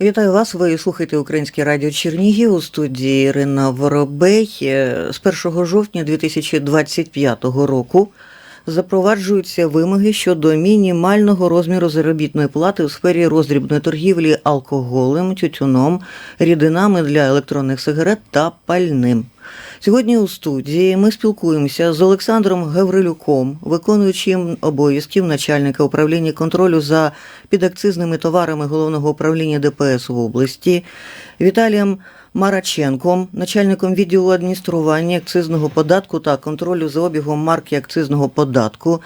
Вітаю вас. Ви слухаєте Українське радіо Чернігів у студії Ірина Воробей. З 1 жовтня 2025 року запроваджуються вимоги щодо мінімального розміру заробітної плати у сфері роздрібної торгівлі алкоголем, тютюном, рідинами для електронних сигарет та пальним. Сьогодні у студії ми спілкуємося з Олександром Гаврилюком, виконуючим обов'язків начальника управління контролю за підакцизними товарами головного управління ДПС в області, Віталієм Мараченком, начальником відділу адміністрування акцизного податку та контролю за обігом марки акцизного податку,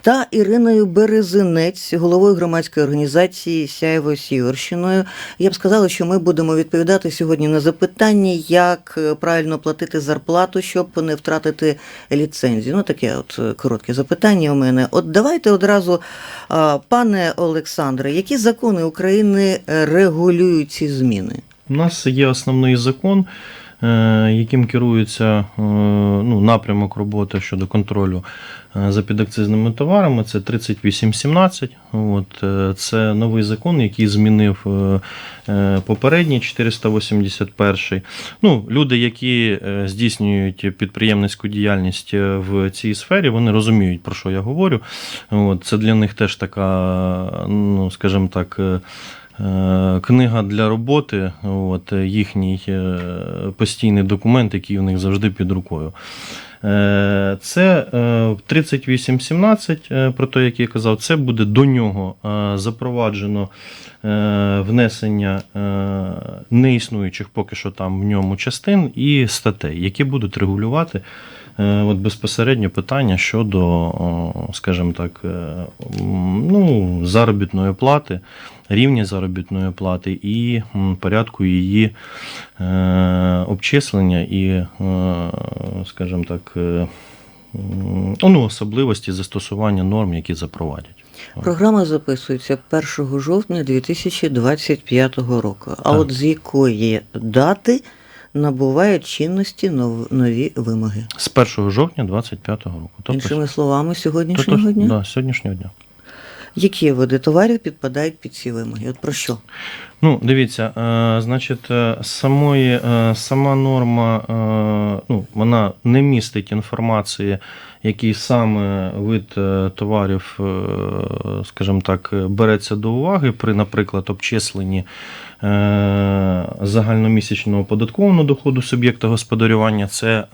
та Іриною Березинець, головою громадської організації Сяєво Сіверщиною. Я б сказала, що ми будемо відповідати сьогодні на запитання, як е, правильно платити зарплату, щоб не втратити ліцензію. Ну, таке от е, коротке запитання у мене. От давайте одразу, пане Олександре, які закони України е, регулюють ці зміни? У нас є основний закон, е, яким керується е, ну, напрямок роботи щодо контролю е, за підакцизними товарами. Це 3817. От, це новий закон, який змінив попередній 481. Ну, люди, які здійснюють підприємницьку діяльність в цій сфері, вони розуміють, про що я говорю. От, це для них теж така, ну, скажімо так. Е, Книга для роботи, от, е, їхній е, постійний документ, який у них завжди під рукою. Це е, 3817, е, про те, як я казав, це буде до нього запроваджено внесення неіснуючих поки що там в ньому частин і статей, які будуть регулювати от безпосередньо питання щодо, скажімо так, ну, заробітної плати, рівня заробітної плати і порядку її е, обчислення і, е, скажімо так, е, ну, особливості застосування норм, які запровадять. Програма записується 1 жовтня 2025 року. А Так. от з якої дати набувають чинності нові вимоги? З 1 жовтня 2025 року. Тобто, Іншими словами, тобто, дня? да, сьогоднішнього дня. Які види товарів підпадають під ці вимоги? От про що? Ну, дивіться, е, значить, е, самої, е, сама норма, ну, вона не містить інформації, який саме вид товарів, скажімо так, береться до уваги при, наприклад, обчисленні загальномісячного податкового доходу суб'єкта господарювання. Це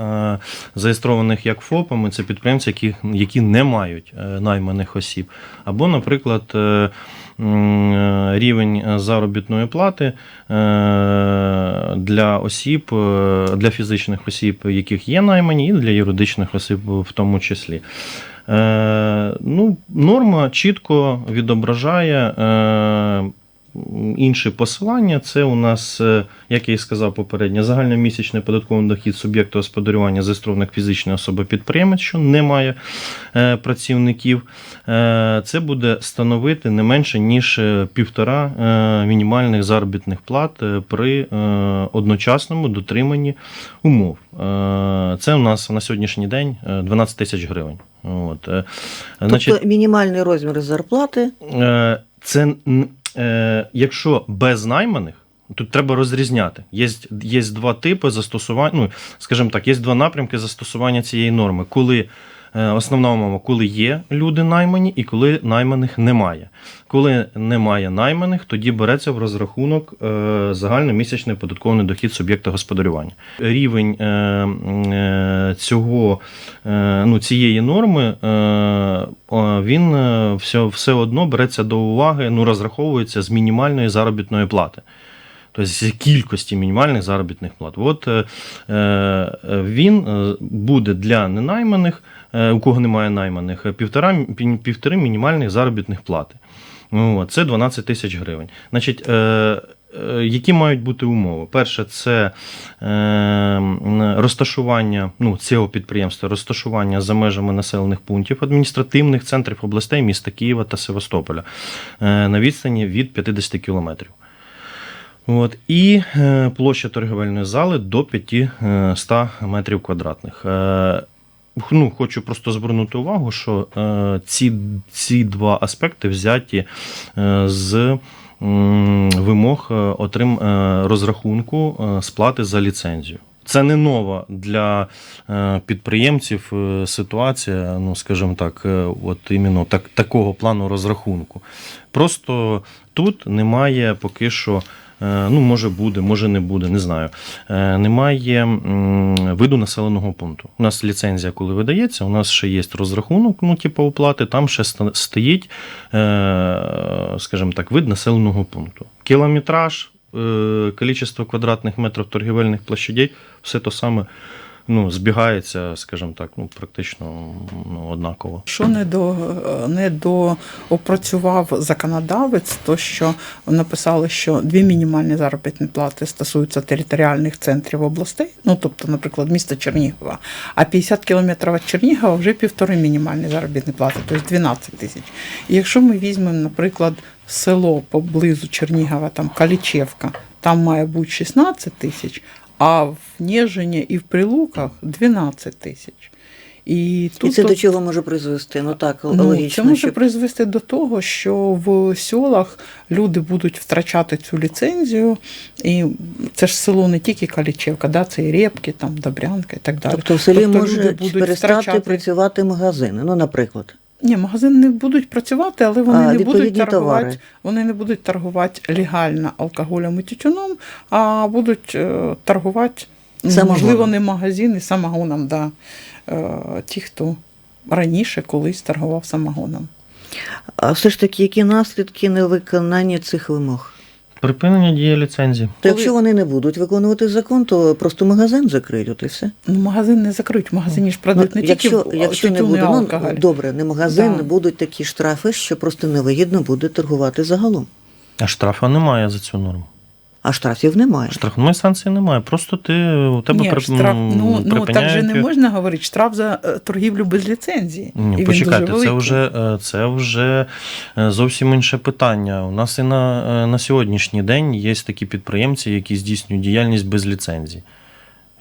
зареєстрованих як ФОПами, це підприємці, які, які не мають найманих осіб. Або, наприклад, рівень заробітної плати е, для осіб, е, для фізичних осіб, яких є наймані, і для юридичних осіб в тому числі. Е, Ну, норма чітко відображає е, інші посилання. Це у нас, е, як я і сказав попередньо, загальномісячний податковий дохід суб'єкту господарювання зареєстрованих фізичної особи підприємець, що не має е, працівників. Е, Це буде становити не менше ніж півтора мінімальних заробітних плат при одночасному дотриманні умов. Це у нас на сьогоднішній день е, 12 тисяч гривень. От. Тобто мінімальний розмір зарплати Це е, якщо без найманих, тут треба розрізняти. Є, є два типи застосування, ну, скажімо так, є два напрямки застосування цієї норми. Коли е, основна умова, коли є люди наймані і коли найманих немає. Коли немає найманих, тоді береться в розрахунок е, загальномісячний податковий дохід суб'єкта господарювання. Рівень е, цього, ну, цієї норми він все, все одно береться до уваги, ну, розраховується з мінімальної заробітної плати. Тобто з кількості мінімальних заробітних плат. От він буде для ненайманих, у кого немає найманих, е, півтора, півтори мінімальних заробітних плати. Ну, це 12 тисяч гривень. Значить, е, е, які мають бути умови? Перше, це е, розташування ну, цього підприємства, розташування за межами населених пунктів адміністративних центрів областей, міста Києва та Севастополя е, на відстані від 50 кілометрів. От, і е, площа торгівельної зали до 500 метрів квадратних. Ну, хочу просто звернути увагу, що е, ці, ці два аспекти взяті е, з вимог е, отрим е, розрахунку е, сплати за ліцензію. Це не нова для підприємців ситуація, ну скажімо так, от іменно так, такого плану розрахунку. Просто тут немає поки що. Е, Ну, може буде, може не буде, не знаю. Е, Немає виду населеного пункту. У нас ліцензія, коли видається, у нас ще є розрахунок, ну, типу оплати, там ще стоїть, е, скажімо так, вид населеного пункту. Кілометраж, кількість квадратних метрів торгівельних площадей, все то саме ну, збігається, скажімо так, ну, практично ну, однаково. Що не до не доопрацював законодавець, то що написали, що дві мінімальні заробітні плати стосуються територіальних центрів областей, ну тобто, наприклад, міста Чернігова, а 50 кілометрів від Чернігова вже півтори мінімальні заробітні плати, тобто 12 тисяч. І якщо ми візьмемо, наприклад, село поблизу Чернігова, там Калічевка, там має бути 16 тисяч, а в Нежині і в Прилуках 12 тисяч. І, І це до чого може призвести? Ну так, Ну, логічно. це може що... призвести до того, що в селах люди будуть втрачати цю ліцензію, і це ж село не тільки Калічевка, да, це і Рєпки, там, Добрянка і так далі. Тобто в селі Тобто може перестати втрачати- працювати магазини. Ну, наприклад. Ні, магазини не будуть працювати, але вони А, не будуть торгувати. товари. Вони не будуть торгувати легально алкоголем і тютюном, а будуть е, торгувати, Самогоном. можливо, не магазини, самогоном, да. Е, ті, хто раніше колись торгував самогоном. А все ж таки, які наслідки невиконання цих вимог? Припинення дії ліцензії. То Коли- якщо вони не будуть виконувати закон, то просто магазин закриють, от і все. Ну, магазин не закриють, в магазині ж продають не якщо, тільки якщо, якщо не буде, ну, добре, не магазин, Да. будуть такі штрафи, що просто невигідно буде торгувати загалом. А штрафу немає за цю норму. А штрафів немає. Штрафної санкції немає. Просто ти у тебе Ні, при- штраф, ну, ну так же не можна говорити. Штраф за е, торгівлю без ліцензії. і почекайте, він дуже це вже, е, це вже е, зовсім інше питання. У нас і на, на сьогоднішній день є такі підприємці, які здійснюють діяльність без ліцензії.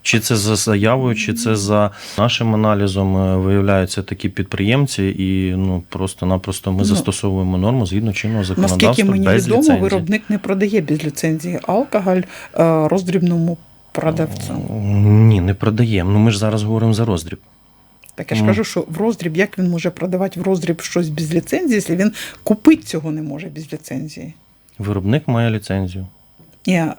Чи це за заявою, чи це за нашим аналізом е, виявляються такі підприємці, і ну просто-напросто ми Ну, застосовуємо норму згідно чинного законодавства Наскільки мені без відомо, ліцензії. виробник не продає без ліцензії алкоголь е, роздрібному продавцю. Ні, не продаємо. Ну ми ж зараз говоримо за роздріб. Так я ж кажу, що в роздріб, як він може продавати в роздріб щось без ліцензії, якщо він купити цього не може без ліцензії? Виробник має ліцензію. Ні, е,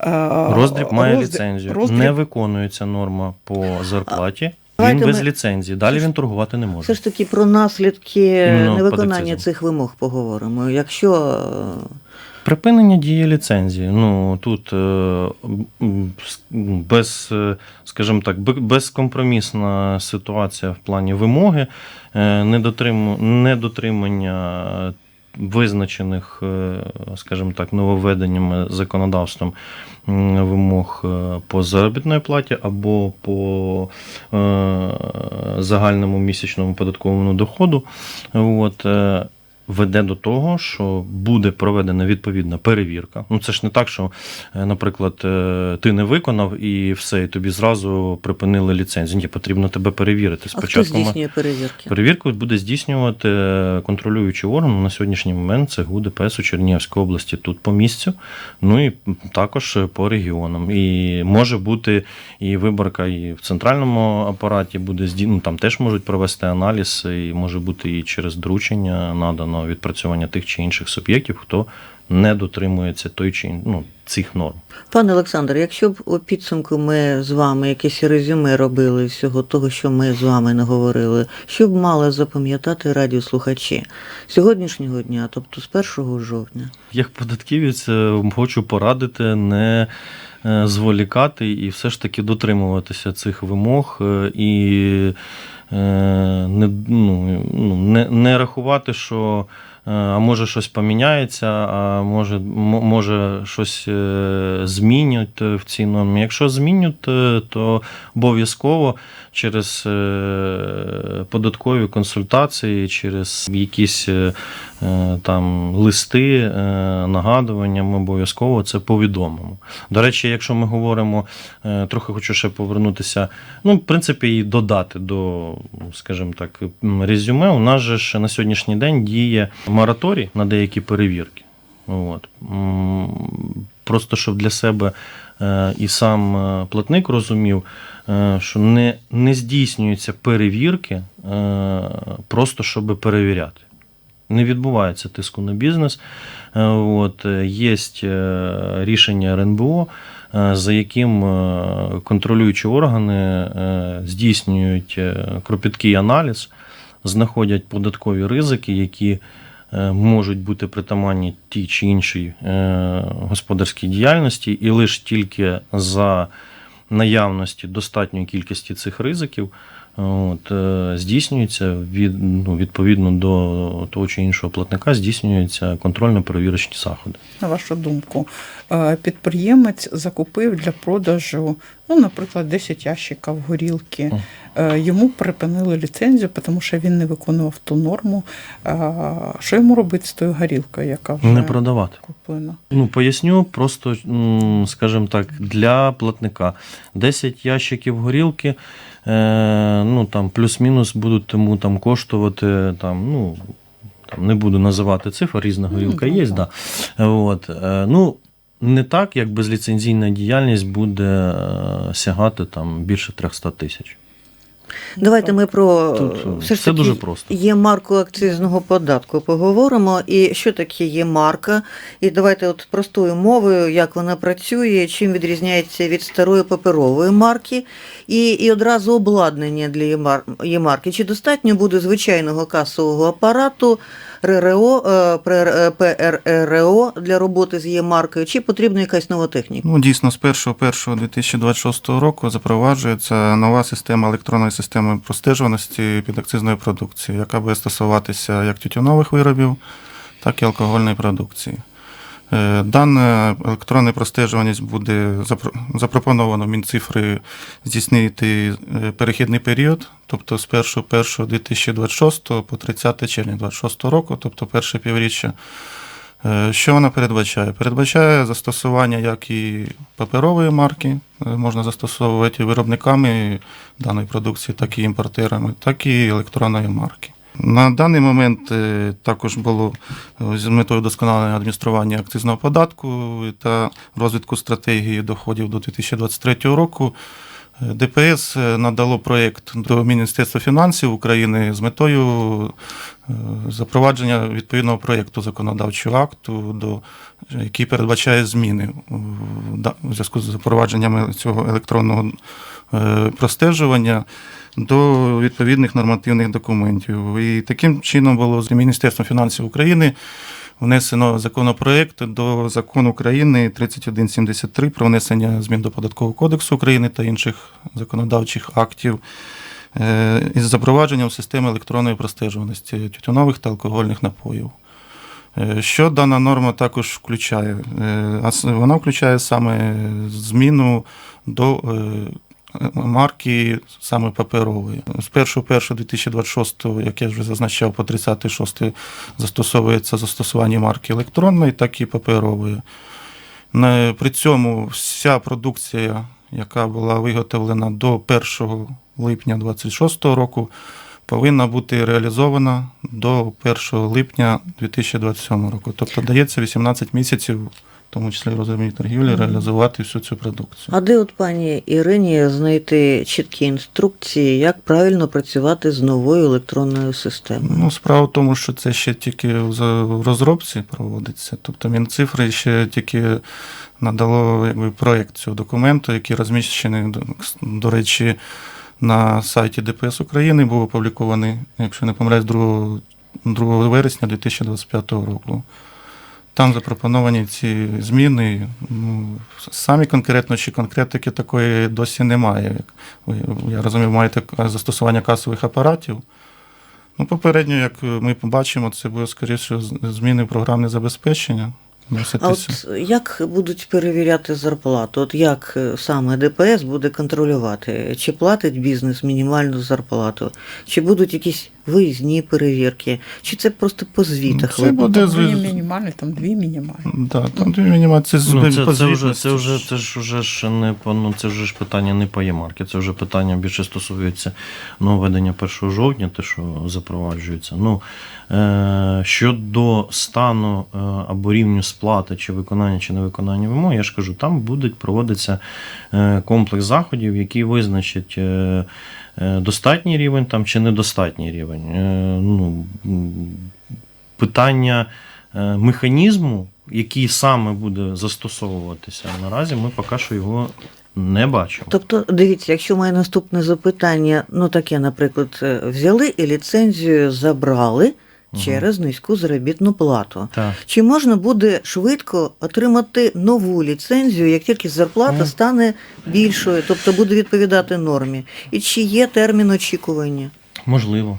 Роздріб має роздріб- ліцензію. роздріб- Не виконується норма по зарплаті. Він без ми- ліцензії. Далі він торгувати не може. Все ж таки про наслідки Іменно невиконання цих вимог поговоримо. Якщо е, Припинення дії ліцензії. Ну тут е, без, скажімо так, безкомпромісна ситуація в плані вимоги, недотримання визначених, е, скажімо так, нововведеннями законодавством вимог е, по заробітної платі або по е, загальному місячному податковому доходу. От, е, веде до того, що буде проведена відповідна перевірка. Ну це ж не так, що, е, наприклад, е, ти не виконав і все, і тобі зразу припинили ліцензію. Ні, потрібно тебе перевірити. а хто здійснює перевірки? Перевірку буде здійснювати е, контролюючий орган на сьогоднішній момент. Це ГУ ДПС у Чернігівській області тут по місцю, ну і також по регіонам. І може бути і виборка і в центральному апараті буде ну, там теж можуть провести аналіз, і може бути і через доручення надано відпрацювання тих чи інших суб'єктів, хто не дотримується той чи ну, цих норм. Пане Олександр, якщо б у підсумку ми з вами якесь резюме робили всього того, що ми з вами наговорили, що б мали запам'ятати радіослухачі сьогоднішнього дня, тобто з 1 жовтня? Як податківець е, хочу порадити не е, зволікати і все ж таки дотримуватися цих вимог е, і не, ну, ну, не, не рахувати, що е, а може щось поміняється, а може, може щось е, змінять е, в цій нормі. Якщо змінять, е, то обов'язково через е, податкові консультації, через якісь е, е, там листи, нагадування, ми обов'язково це повідомимо. До речі, якщо ми говоримо, трохи хочу ще повернутися, ну, в принципі, і додати до, скажімо так, резюме. У нас же ж на сьогоднішній день діє мораторій на деякі перевірки. От. Просто щоб для себе і сам е, платник розумів, е, що не, не здійснюються перевірки е, просто щоб перевіряти. Не відбувається тиску на бізнес. Е, От, є рішення РНБО, е, за яким е, контролюючі органи е, здійснюють е, кропіткий аналіз, знаходять податкові ризики, які е, можуть бути притаманні тій чи іншій е, господарській діяльності, і лише тільки за наявності достатньої кількості цих ризиків от, е, здійснюється від, ну, відповідно до того чи іншого платника, здійснюються контрольно-перевірочні заходи. На вашу думку, е, підприємець закупив для продажу, ну, наприклад, 10 ящиків горілки. Е, Йому припинили ліцензію, тому що він не виконував ту норму. Що йому робити з тою горілкою, яка вже Не продавати. куплена? Ну, поясню просто, скажімо так, для платника 10 ящиків горілки, ну там плюс-мінус будуть тому там коштувати там, ну. Там не буду називати цифр, різна Ну, горілка є, так. да. От, е, ну, не так, як безліцензійна діяльність буде е, сягати там більше 300 тисяч. Давайте ми про Тут, е, все ж таки дуже просто. є марку акцизного податку. Поговоримо. І що таке є марка? І давайте от простою мовою, як вона працює, чим відрізняється від старої паперової марки, і, і одразу обладнання для є марки. Чи достатньо буде звичайного касового апарату? РРО, е, е, ПРРО для роботи з є маркою, чи потрібна якась нова техніка? Ну, дійсно, з 1.1.2026 року запроваджується нова система електронної системи простежуваності підакцизної продукції, яка буде стосуватися як тютюнових виробів, так і алкогольної продукції. Е, Дана електронна простежуваність буде запропоновано Мінцифри здійснити е, перехідний період, тобто з 1.1.2026 по 30 червня 2026 року, тобто перше півріччя. Е, Що вона передбачає? Передбачає застосування як і паперової марки, можна застосовувати виробниками даної продукції, так і імпортерами, так і електронної марки. На даний момент е, також було е, з метою досконалення адміністрування акцизного податку та розвитку стратегії доходів до 2023 року. е, ДПС надало проєкт до Міністерства фінансів України з метою запровадження відповідного проєкту законодавчого акту, до, який передбачає зміни в зв'язку з запровадженням цього електронного простежування до відповідних нормативних документів. І таким чином було з Міністерством фінансів України внесено законопроект до закону України 3173 про внесення змін до податкового кодексу України та інших законодавчих актів е, із запровадженням системи електронної простежуваності тютюнових та алкогольних напоїв. Е, Що дана норма також включає? Е, Вона включає саме зміну до марки саме паперової. З 1.1.2026, як я вже зазначав, по 36 застосовується застосування марки електронної, так і паперової. При цьому вся продукція, яка була виготовлена до 1 липня 2026 року, повинна бути реалізована до 1 липня 2027 року. Тобто дається 18 місяців, в тому числі розумій торгівлі, реалізувати всю цю продукцію. А де от пані Ірині знайти чіткі інструкції, як правильно працювати з новою електронною системою? Ну, справа в тому, що це ще тільки в розробці проводиться. Тобто Мінцифри ще тільки надало якби, проєкт цього документу, який розміщений, до- до речі, на сайті ДПС України, був опублікований, якщо не помиляюсь, 2, 2 вересня 2025 року. Там запропоновані ці зміни. Ну, самі конкретно чи конкретики такої досі немає. Я розумію, маєте застосування касових апаратів. Ну, попередньо, як ми побачимо, це буде скоріше зміни в програмне забезпечення. А от як будуть перевіряти зарплату? От як е, саме ДПС буде контролювати, чи платить бізнес мінімальну зарплату, чи будуть якісь виїзні перевірки? Чи це просто по звітах? Це буде Там дві мінімальні, там дві мінімальні. Да, там дві мінімальні. Це, Ну, це, по це, вже, це, вже, це ж уже ж не по ну, це вже ж питання не по Ємарки, це вже питання більше стосується ну, введення 1 жовтня, те, що запроваджується. Ну, щодо стану е, або рівню сплати, чи виконання, чи невиконання вимог, я ж кажу, там будуть проводитися е, комплекс заходів, які визначать. Е, е, Достатній рівень там чи недостатній рівень. Е, Ну, питання е, механізму, який саме буде застосовуватися, наразі ми поки що його не бачимо. Тобто, дивіться, якщо моє наступне запитання, ну таке, наприклад, е, взяли і ліцензію забрали. Через низьку заробітну плату. Так. Чи можна буде швидко отримати нову ліцензію, як тільки зарплата стане більшою, тобто буде відповідати нормі? І чи є термін очікування? Можливо.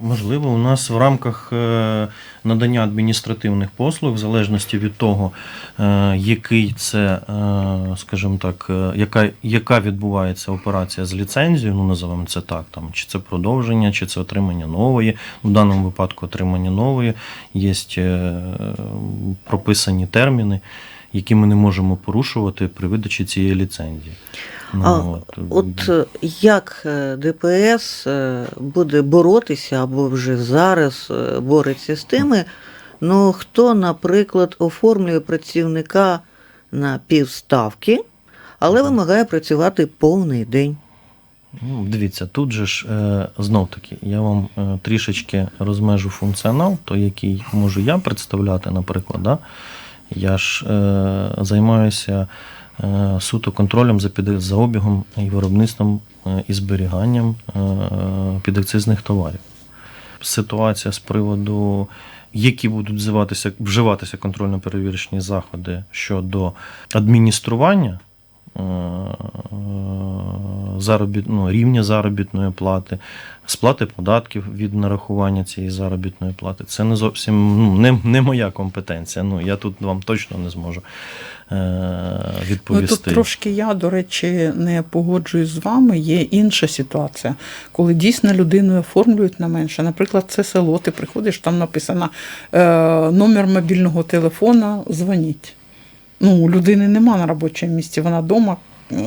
Можливо, у нас в рамках е, надання адміністративних послуг, в залежності від того, е, який це, е, скажімо так, яка, яка відбувається операція з ліцензією, ну називаємо це так, там, чи це продовження, чи це отримання нової. В даному випадку отримання нової, є прописані терміни, які ми не можемо порушувати при видачі цієї ліцензії. Ну, А от. От е, як е, ДПС е, буде боротися або вже зараз бореться з тими, ну хто, наприклад, оформлює працівника на півставки, але вимагає працювати повний день. Ну, дивіться, тут же ж е, знов таки, я вам е, трішечки розмежу функціонал, той, який можу я представляти, наприклад. Да? Я ж е, займаюся суто контролем за, під, за обігом і виробництвом е, і зберіганням е, підакцизних товарів. Ситуація з приводу, які будуть вживатися, вживатися контрольно-перевірочні заходи щодо адміністрування е, заробіт, ну, рівня заробітної плати, сплати податків від нарахування цієї заробітної плати. Це не зовсім ну, не, не моя компетенція. Ну, я тут вам точно не зможу е, Ну, відповісти. тут трошки я, до речі, не погоджуюсь з вами. Є інша ситуація, коли дійсно людину оформлюють на менше. Наприклад, це село, ти приходиш, там написано е, номер мобільного телефона, дзвоніть. Ну, у людини нема на робочому місці, вона вдома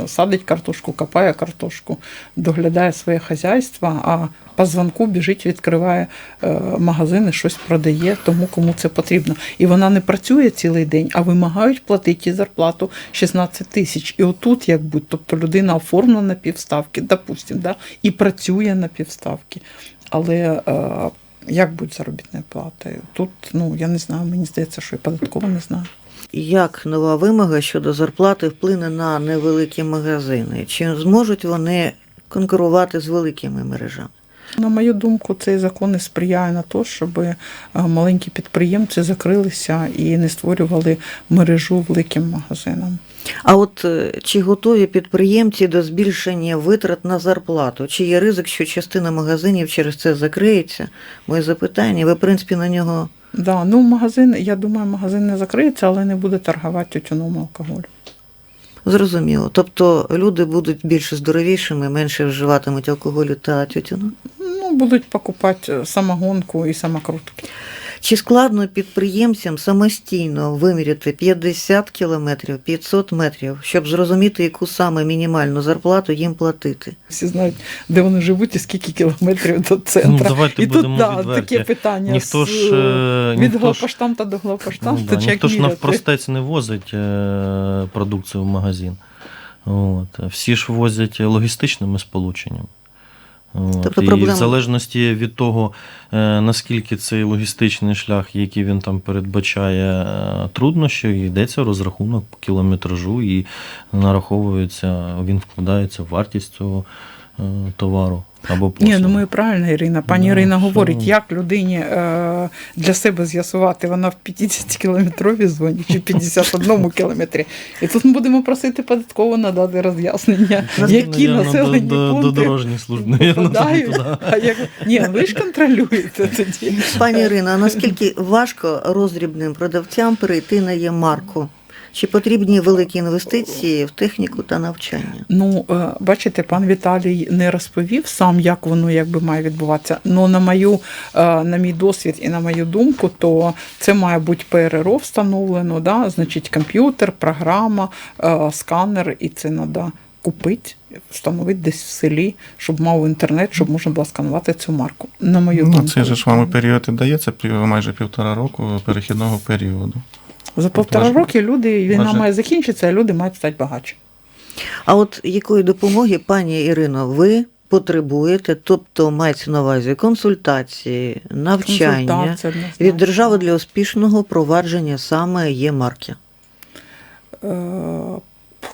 садить картошку, копає картошку, доглядає своє хазяйство, а по дзвонку біжить, відкриває е, магазини, щось продає тому, кому це потрібно. І вона не працює цілий день, а вимагають платити зарплату 16 тисяч. І отут, як будь, тобто людина оформлена на півставки, допустим, да, і працює на півставки. Але е, як будь заробітною платою? Тут, ну я не знаю, мені здається, що і податково не знаю. Як нова вимога щодо зарплати вплине на невеликі магазини? Чи зможуть вони конкурувати з великими мережами? На мою думку, цей закон не сприяє на те, щоб е, маленькі підприємці закрилися і не створювали мережу великим магазинам. А от е, чи готові підприємці до збільшення витрат на зарплату? Чи є ризик, що частина магазинів через це закриється? Моє запитання, ви, в принципі, на нього Да, ну магазин, я думаю, магазин не закриється, але не буде торгувати тютюном алкоголю. зрозуміло. Тобто люди будуть більш здоровішими, менше вживатимуть алкоголю та тютюну? Ну, будуть покупати самогонку і самокрутки. Чи складно підприємцям самостійно виміряти 50 кілометрів, 500 метрів, щоб зрозуміти, яку саме мінімальну зарплату їм платити? Всі знають, де вони живуть і скільки кілометрів до Ну, центра. давайте і тут будемо да, відверті. таке питання Ніхто з, ж, е, від ніхто главпоштамта до главпоштамта, Ну, да, чи ніхто ж навпростець не возить е, продукцію в магазин. От. Всі ж возять логістичними сполученням. От. Тобто і проблема- в залежності від того, е, наскільки цей логістичний шлях, який він там передбачає е, труднощі, йдеться розрахунок по кілометражу і нараховується, він вкладається в вартість цього е, товару або послуги. Ні, ну ми правильно, Ірина. Пані Да, Ірина що- говорить, як людині е, для себе з'ясувати, вона в 50-кілометровій зоні чи 51 кілометрі. І тут ми будемо просити податково надати роз'яснення, які населені до, до, до пункти дорожньої служби. попадають. туди. А як... Ні, ви ж контролюєте тоді. Пані Ірина, а наскільки важко роздрібним продавцям перейти на Є-марку? Чи потрібні великі інвестиції в техніку та навчання? Ну, е, бачите, пан Віталій не розповів сам, як воно якби має відбуватися. Ну, на мою, е, на мій досвід і на мою думку, то це має бути ПРРО встановлено, да? значить, комп'ютер, програма, е, сканер, і це треба купити, встановити десь в селі, щоб мав інтернет, щоб можна було сканувати цю марку. На мою Ну, думку. цей же ж вам період і дається майже півтора року перехідного періоду. За півтора Важко. роки люди, війна Важко. має закінчитися, а люди мають стати багатші. А от якої допомоги, пані Ірино, ви потребуєте, тобто мається на увазі консультації, навчання Консультація від держави для успішного провадження саме є марки? Е,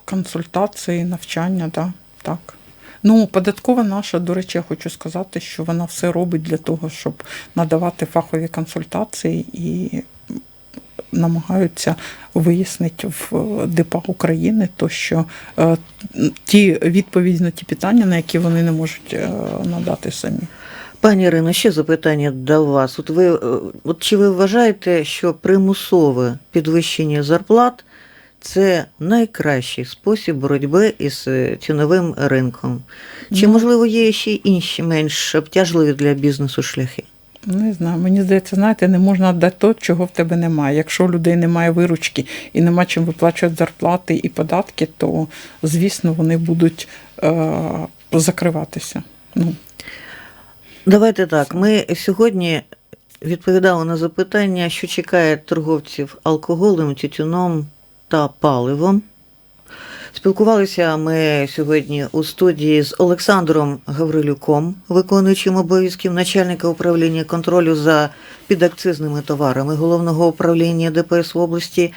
консультації, навчання, да, так. Ну, податкова наша, до речі, я хочу сказати, що вона все робить для того, щоб надавати фахові консультації і намагаються вияснити в ДПА України, то що е, ті відповіді на ті питання, на які вони не можуть е, надати самі. Пані Ірино, ще запитання до вас. От ви, е, от чи ви вважаєте, що примусове підвищення зарплат це найкращий спосіб боротьби із е, ціновим ринком? Чи, Ну. можливо, є ще інші менш обтяжливі для бізнесу шляхи? Не знаю, мені здається, знаєте, не можна дати то, чого в тебе немає. Якщо у людей немає виручки і нема чим виплачувати зарплати і податки, то звісно вони будуть е, закриватися. Ну, Давайте так. Ми сьогодні відповідали на запитання, що чекає торговців алкоголем, тютюном та паливом. Спілкувалися ми сьогодні у студії з Олександром Гаврилюком, виконуючим обов'язків начальника управління контролю за підакцизними товарами головного управління ДПС в області,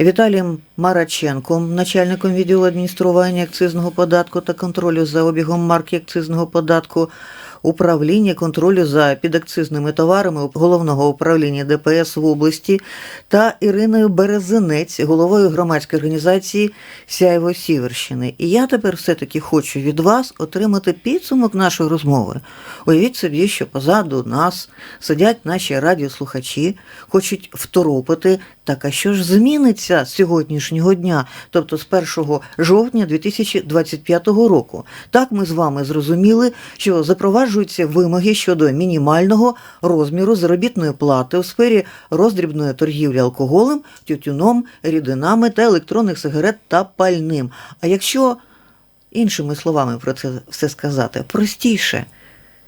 Віталієм Мараченком, начальником відділу адміністрування акцизного податку та контролю за обігом марки акцизного податку, управління контролю за підакцизними товарами головного управління ДПС в області та Іриною Березинець, головою громадської організації Сяйво Сіверщини. І я тепер все-таки хочу від вас отримати підсумок нашої розмови. Уявіть собі, що позаду нас сидять наші радіослухачі, хочуть второпити. Так, а що ж зміниться з сьогоднішнього дня, тобто з 1 жовтня 2025 року? Так ми з вами зрозуміли, що запроваджуються вимоги щодо мінімального розміру заробітної плати у сфері роздрібної торгівлі алкоголем, тютюном, рідинами та електронних сигарет та пальним. А якщо іншими словами про це все сказати, простіше,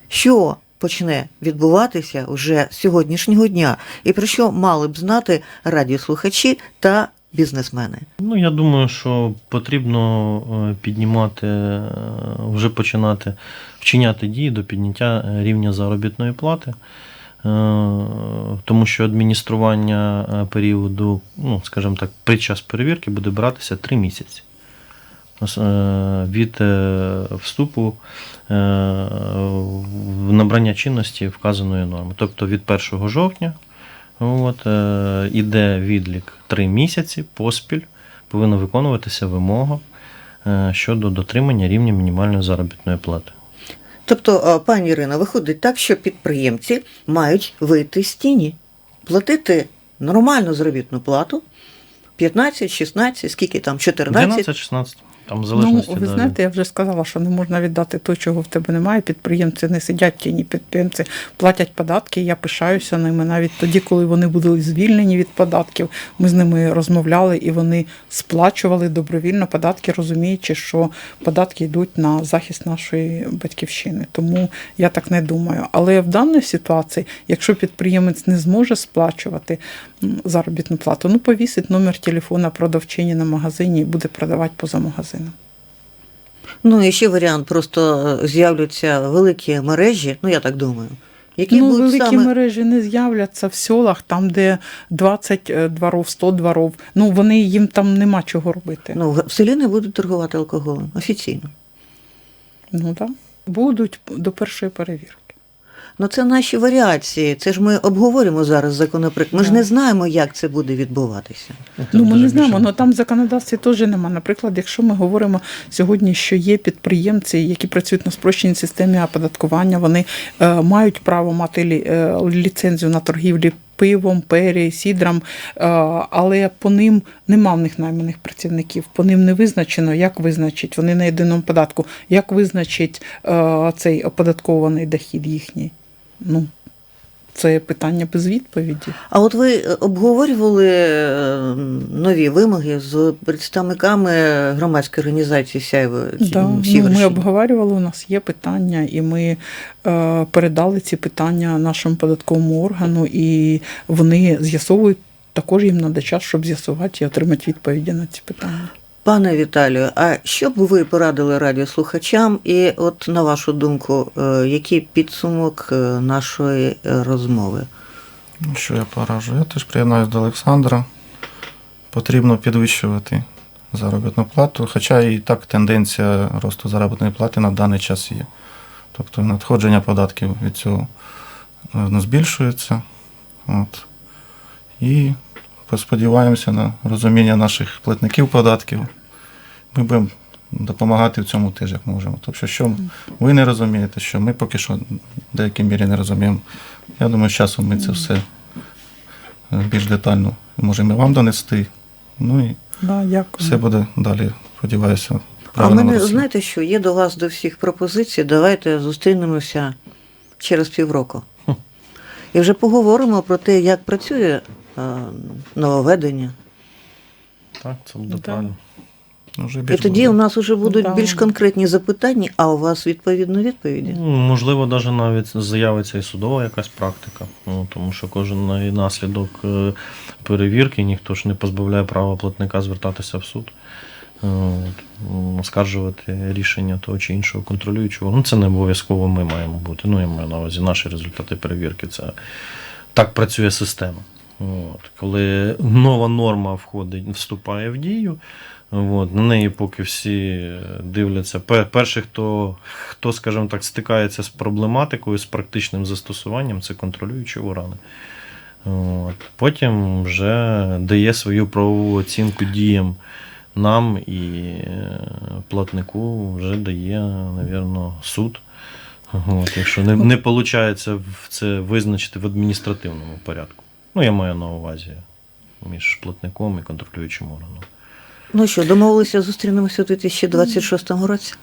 що почне відбуватися вже з сьогоднішнього дня, і про що мали б знати радіослухачі та бізнесмени? Ну, я думаю, що потрібно е, піднімати, е, вже починати вчиняти дії до підняття рівня заробітної плати. Е, Тому що адміністрування періоду, ну, скажімо так, під час перевірки буде братися 3 місяці. Від вступу в набрання чинності вказаної норми. Тобто від 1 жовтня От, е, іде відлік 3 місяці поспіль, повинна виконуватися вимога е, щодо дотримання рівня мінімальної заробітної плати. Тобто, пані Ірина, виходить так, що підприємці мають вийти з тіні, платити нормальну заробітну плату 15, 16, скільки там, 14. 12-16, там в ну залежності. ви да, знаєте, я вже сказала, що не можна віддати то, чого в тебе немає. Підприємці не сидять тіні, підприємці платять податки. Я пишаюся ними навіть тоді, коли вони були звільнені від податків. Ми з ними розмовляли і вони сплачували добровільно податки, розуміючи, що податки йдуть на захист нашої батьківщини. Тому я так не думаю. Але в даній ситуації, якщо підприємець не зможе сплачувати заробітну плату, ну повісить номер телефона продавчині на магазині і буде продавати поза магазином. Ну і ще варіант, просто е, з'являться великі мережі, ну я так думаю, які ну, великі саме мережі не з'являться в селах, там, де 20 дворов, 100 дворов. Ну, вони їм там нема чого робити. Ну, в селі не будуть торгувати алкоголем офіційно. ну да. Будуть до першої перевірки. Ну це наші варіації. Це ж ми обговорюємо зараз законопроект. Ми ж не знаємо, як це буде відбуватися. Ну, ми не знаємо, але там в законодавстві теж нема. Наприклад, якщо ми говоримо сьогодні, що є підприємці, які працюють на спрощеній системі оподаткування, вони е, мають право мати лі, е, ліцензію на торгівлі пивом, пері, сідром, е, але по ним нема в них найманих працівників. По ним не визначено, як визначить вони на єдиному податку, як визначить е, цей оподаткований дохід їхній. Ну, це питання без відповіді. А от ви е, обговорювали е, нові вимоги з представниками громадської організації Сяйво Да, ну, ми обговорювали, у нас є питання, і ми е, передали ці питання нашому податковому органу, і вони з'ясовують. Також їм надо час, щоб з'ясувати і отримати відповіді на ці питання. Пане Віталію, а що б ви порадили радіослухачам? І от на вашу думку, е, який підсумок е, нашої е, розмови? Ну, Що я пораджу? Я теж приєднаюся до Олександра. Потрібно підвищувати заробітну плату, хоча і так тенденція росту заробітної плати на даний час є. Тобто надходження податків від цього е, ну, збільшується. От. І сподіваємося на розуміння наших платників податків. Ми будемо допомагати в цьому теж, як можемо. Тобто, що ви не розумієте, що ми поки що в деякій мірі не розуміємо. Я думаю, з часом ми це все е, більш детально можемо і вам донести. Ну і Да, дякую. все буде далі, сподіваюся. А в мене, знаєте що, є до вас до всіх пропозицій, давайте зустрінемося через півроку. І вже поговоримо про те, як працює е, нововведення. Так, це буде правильно. Ну, Вже І більш тоді буде. у нас вже будуть Да. більш конкретні запитання, а у вас відповідно відповіді. Ну, Можливо, навіть навіть з'явиться і судова якась практика, ну, тому що кожен наслідок е, перевірки ніхто ж не позбавляє права платника звертатися в суд, е, от, оскаржувати рішення того чи іншого контролюючого. Ну, це не обов'язково ми маємо бути. Ну, я маю на увазі наші результати перевірки. Це так працює система. От. Коли нова норма входить, вступає в дію, от, на неї поки всі дивляться. Пе- Перший, хто, хто, скажімо так, стикається з проблематикою, з практичним застосуванням, це контролюючі органи. От. Потім вже дає свою правову оцінку діям нам і е, платнику вже дає, напевно, суд. От, якщо не, не виходить це визначити в адміністративному порядку. Ну, я маю на увазі між платником і контролюючим органом. Ну що, домовилися, зустрінемося у 2026 році?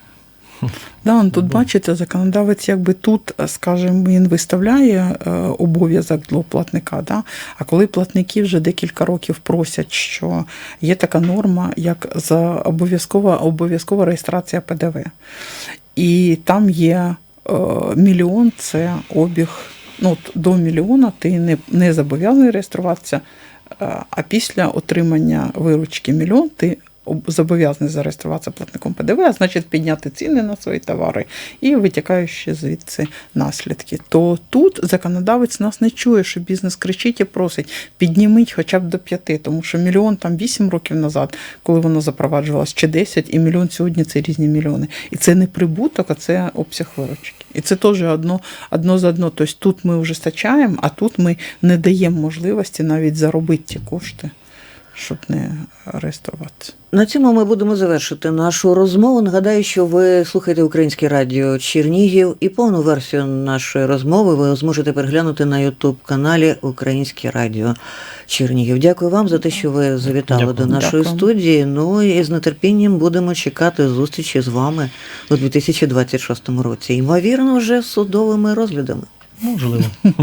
Да, ну, тут бачите, законодавець якби тут, скажімо, він виставляє е, обов'язок для платника. Да? А коли платники вже декілька років просять, що є така норма, як за обов'язкова обов'язкова реєстрація ПДВ. І там є е, мільйон це обіг. Ну, от до мільйона ти не, не зобов'язаний реєструватися, а після отримання виручки мільйон ти зобов'язаний зареєструватися платником ПДВ, а значить підняти ціни на свої товари і витікаючи звідси наслідки. То тут законодавець нас не чує, що бізнес кричить і просить, підніміть хоча б до п'яти, тому що мільйон там вісім років назад, коли воно запроваджувалось, чи 10, і мільйон сьогодні це різні мільйони. І це не прибуток, а це обсяг виручки. І це теж одно, одно за одно. Тобто тут ми ужесточаємо, а тут ми не даємо можливості навіть заробити ті кошти, щоб не реєструватися. На цьому ми будемо завершити нашу розмову. Нагадаю, що ви слухаєте Українське радіо Чернігів і повну версію нашої розмови ви зможете переглянути на Ютуб каналі Українське Радіо Чернігів. Дякую вам за те, що ви завітали Дякую. до нашої Дякую. студії. Ну і з нетерпінням будемо чекати зустрічі з вами у 2026 році. Ймовірно, вже з судовими розглядами. Можливо.